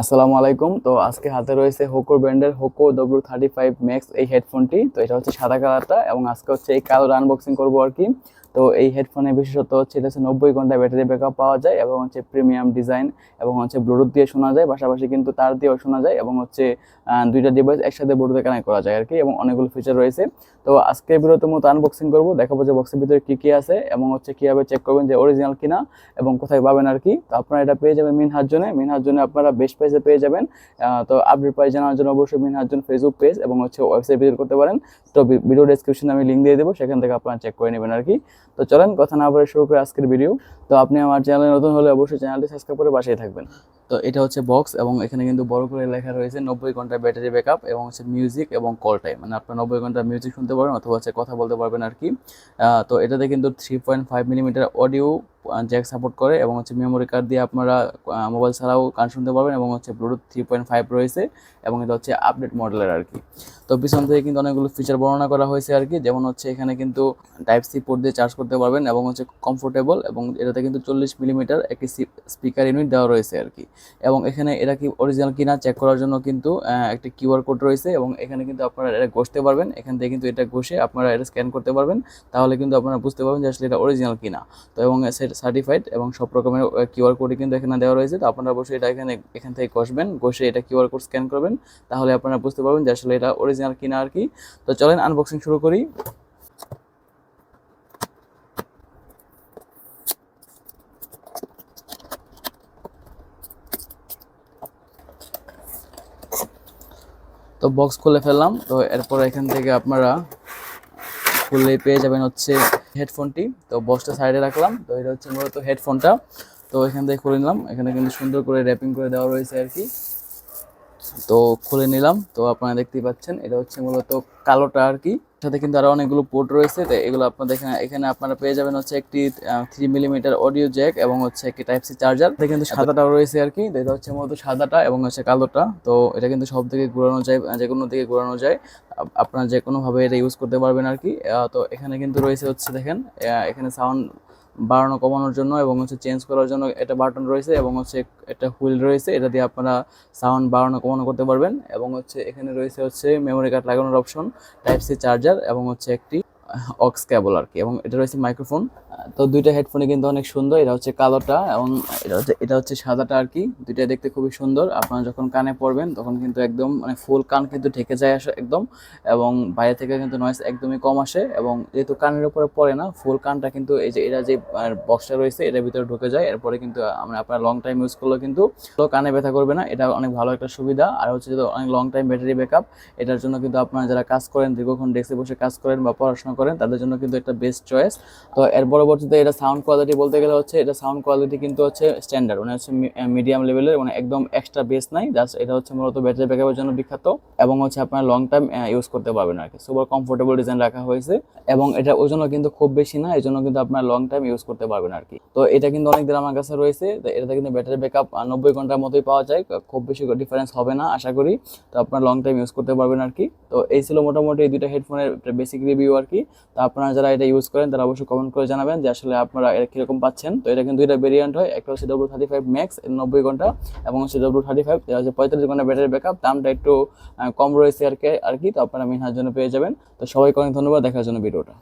আসসালামু আলাইকুম। তো আজকে হাতে রয়েছে হোকো ব্র্যান্ডের Hoco W thirty five max এই হেডফোনটি। তো এটা হচ্ছে সাদা কালারটা এবং আজকে হচ্ছে এই কালার আনবক্সিং করব আর কি। তো এই হেডফোনের বিশেষত হচ্ছে এটা হচ্ছে নব্বই ঘণ্টা ব্যাটারি ব্যাকআপ পাওয়া যায় এবং হচ্ছে প্রিমিয়াম ডিজাইন এবং হচ্ছে ব্লুটুথ দিয়ে শোনা যায়। পাশাপাশি কিন্তু তার দিয়েও শোনা যায় এবং হচ্ছে দুইটা ডিভাইস একসাথে ব্লুটুথে কানেক্ট করা যায় আর কি এবং অনেকগুলো ফিচার রয়েছে। তো আজকে বিরত মতো আনবক্সিং করব, দেখাবো যে বক্সের ভিতরে কী কী আছে এবং হচ্ছে কীভাবে চেক করবেন যে অরিজিনাল কিনা এবং কোথায় পাবেন আর কি। তো আপনারা এটা পেয়ে যাবেন মিনহার জন্য মিনহার জন্য আপনারা বেস্ট প্রাইসে পেয়ে যাবেন। তো আপডেট প্রাইস জানার জন্য অবশ্যই মিনহার জন্য ফেসবুক পেজ এবং হচ্ছে ওয়েবসাইট ভিজিট করতে পারেন। তো ভিডিও ডেসক্রিপশনে আমি লিঙ্ক দিয়ে দেবো, সেখান থেকে আপনারা চেক করে নেবেন আর কি তো চলেন, কথা না বলে শুরু করে আজকের ভিডিও তো আপনি আমার চ্যানেলে নতুন হলে অবশ্যই চ্যানেলটি সাবস্ক্রাইব করে পাশেই থাকবেন। তো এটা হচ্ছে বক্স এবং এখানে কিন্তু বড় করে লেখা রয়েছে নব্বই ঘণ্টা ব্যাটারি ব্যাকআপ এবং হচ্ছে মিউজিক এবং কল টাইম মানে আপনার নব্বই ঘণ্টা মিউজিক শুনতে পারবেন অথবা হচ্ছে কথা বলতে পারবেন আর কি তো এটাতে কিন্তু three point five millimetre audio jack support করে এবং হচ্ছে মেমোরি কার্ড দিয়ে আপনারা মোবাইল ছাড়াও গান শুনতে পারবেন এবং হচ্ছে ব্লুটুথ থ্রি পয়েন্ট ফাইভ রয়েছে এবং এটা হচ্ছে আপডেট মডেলের আর কি। তো পিছন থেকে কিন্তু অনেকগুলো ফিচার বর্ণনা করা হয়েছে আর কি, যেমন হচ্ছে এখানে কিন্তু টাইপ সি পোর্ট দিয়ে চার্জ করতে পারবেন এবং হচ্ছে কমফোর্টেবল এবং এটাতে কিন্তু চল্লিশ মিলিমিটার একটি স্পিকার ইউনিট দেওয়া রয়েছে আর কি। এবং এখানে এটা কি অরিজিনাল কিনা চেক করার জন্য কিন্তু একটি কিউআর কোড রয়েছে এবং এখানে কিন্তু আপনারা এটা ঘষতে পারবেন, এখান থেকে কিন্তু এটা ঘষে আপনারা এটা স্ক্যান করতে পারবেন, তাহলে কিন্তু আপনারা বুঝতে পারবেন যে আসলে এটা অরিজিনাল কিনা। তো এবং সার্টিফাইড এবং সব রকমের কিউআর কোডই কিন্তু এখানে দেওয়া রয়েছে। তো আপনারা অবশ্যই এটা এখানে, এখান থেকে ঘষবেন ঘষে এটা কিউআর কোড স্ক্যান করবেন। তাহলে আপনারা বুঝতে পারবেন যে আসলে এটা অরিজিনাল কিনা আর কি। তো চলেন আনবক্সিং শুরু করি। তো বক্স খুলে ফেললাম। তো এরপর এখান থেকে আপনারা খুললেই পেয়ে যাবেন হচ্ছে হেডফোনটি, তো বক্সটা সাইডে রাখলাম, তো এটা হচ্ছে মূলত হেডফোনটা, তো এখান থেকে খুলে নিলাম, এখানে কিন্তু সুন্দর করে র্যাপিং করে দেওয়া রয়েছে আর কি, তো খুলে নিলাম, তো আপনারা দেখতেই পাচ্ছেন, এটা হচ্ছে মূলত কালোটা আর কি সাথে কিন্তু আরও অনেকগুলো পোর্ট রয়েছে। তো এগুলো আপনাদের এখানে এখানে আপনারা পেয়ে যাবেন হচ্ছে একটি থ্রি মিলিমিটার অডিও জ্যাক এবং হচ্ছে একটি টাইপ সি চার্জার এটা কিন্তু সাদাটাও রয়েছে আর কি। তো এটা হচ্ছে মূলত সাদাটা এবং হচ্ছে কালোটা। তো এটা কিন্তু সব দিকে ঘোরানো যায় যে কোনো দিকে ঘোরানো যায়। আপনারা যে কোনোভাবে এটা ইউজ করতে পারবেন আর কি। তো এখানে কিন্তু রয়েছে হচ্ছে দেখেন এখানে সাউন্ড বাড়ানো, কমানোর জন্য এবং হচ্ছে চেঞ্জ করার জন্য একটা বাটন রয়েছে এবং হচ্ছে একটা হুইল রয়েছে। এটা দিয়ে আপনারা সাউন্ড বাড়ানো, কমানো করতে পারবেন এবং হচ্ছে এখানে রয়েছে হচ্ছে মেমোরি কার্ড লাগানোর অপশন টাইপ সি চার্জার এবং হচ্ছে একটি অক্স কেবল আর কি, এবং এটা রয়েছে মাইক্রোফোন তো দুইটা হেডফোনে কিন্তু অনেক সুন্দর, এটা হচ্ছে কালোটা এবং এটা হচ্ছে এটা হচ্ছে সাদাটা আর কি, দুইটা দেখতে খুবই সুন্দর। আপনারা যখন কানে পড়বেন তখন কিন্তু একদম মানে ফুল কান কিন্তু ঢেকে যায় আসে একদম, এবং বাইরে থেকে কিন্তু নয়েজ একদমই কম আসে, এবং যেহেতু কানের উপরে পড়ে না ফুল কানটা কিন্তু এই যে এটা যে বক্সটা রয়েছে, এটার ভিতরে ঢুকে যায়। এরপরে কিন্তু আমরা আপনার লং টাইম ইউজ করলে কিন্তু কানে ব্যথা করবে না, এটা অনেক ভালো একটা সুবিধা। আর হচ্ছে যে, অনেক লং টাইম ব্যাটারি ব্যাকআপ এটার জন্য কিন্তু আপনারা যারা কাজ করেন, দীর্ঘক্ষণ ডেস্কে বসে কাজ করেন বা পড়াশোনা করেন তাদের জন্য কিন্তু একটা বেস্ট চয়েস তো এর পরবর্তীতে এটা সাউন্ড কোয়ালিটি বলতে গেলে হচ্ছে, এটা সাউন্ড কোয়ালিটি কিন্তু হচ্ছে স্ট্যান্ডার্ড মানে হচ্ছে মিডিয়াম লেভেলের মানে একদম এক্সট্রা বেস নাই জাস্ট এটা হচ্ছে মূলত ব্যাটারি ব্যাকআপের জন্য বিখ্যাত এবং হচ্ছে আপনার লং টাইম ইউজ করতে পারবেন আর কি। সুপার কমফোর্টেবল ডিজাইন রাখা হয়েছে এবং এটা ওজন কিন্তু খুব বেশি না এই জন্য কিন্তু আপনার লং টাইম ইউজ করতে পারবেন আর কি। তো এটা কিন্তু অনেক দিন আমার কাছে রয়েছে এটাতে কিন্তু ব্যাটারি ব্যাকআপ নব্বই ঘণ্টার মতোই পাওয়া যায় খুব বেশি ডিফারেন্স হবে না, আশা করি। তো আপনার লং টাইম ইউজ করতে পারবেন আর কি। তো এই ছিল মোটামুটি এই দুইটা হেডফোনের বেসিক রিভিউ আর কি। তো আপনারা যারা এটা ইউজ করেন, তারা অবশ্যই কমেন্ট করে জানাবেন যে আসলে আপনারা এটা কীরকম পাচ্ছেন। তো এটা কিন্তু দুইটা ভেরিয়েন্ট হয়, একটা হচ্ছে ডব্লু থার্টি ফাইভ ম্যাক্স নব্বই ঘণ্টা, এবং হচ্ছে ডব্লু থার্টি ফাইভ যেটা হচ্ছে পঁয়তাল্লিশ ঘণ্টা ব্যাটারি ব্যাকআপ দামটা একটু কম রয়েছে আর কি আর কি, তো আপনারা মিনহার জন্য পেয়ে যাবেন। তো সবাইকে অনেক ধন্যবাদ, দেখার জন্য ভিডিওটা।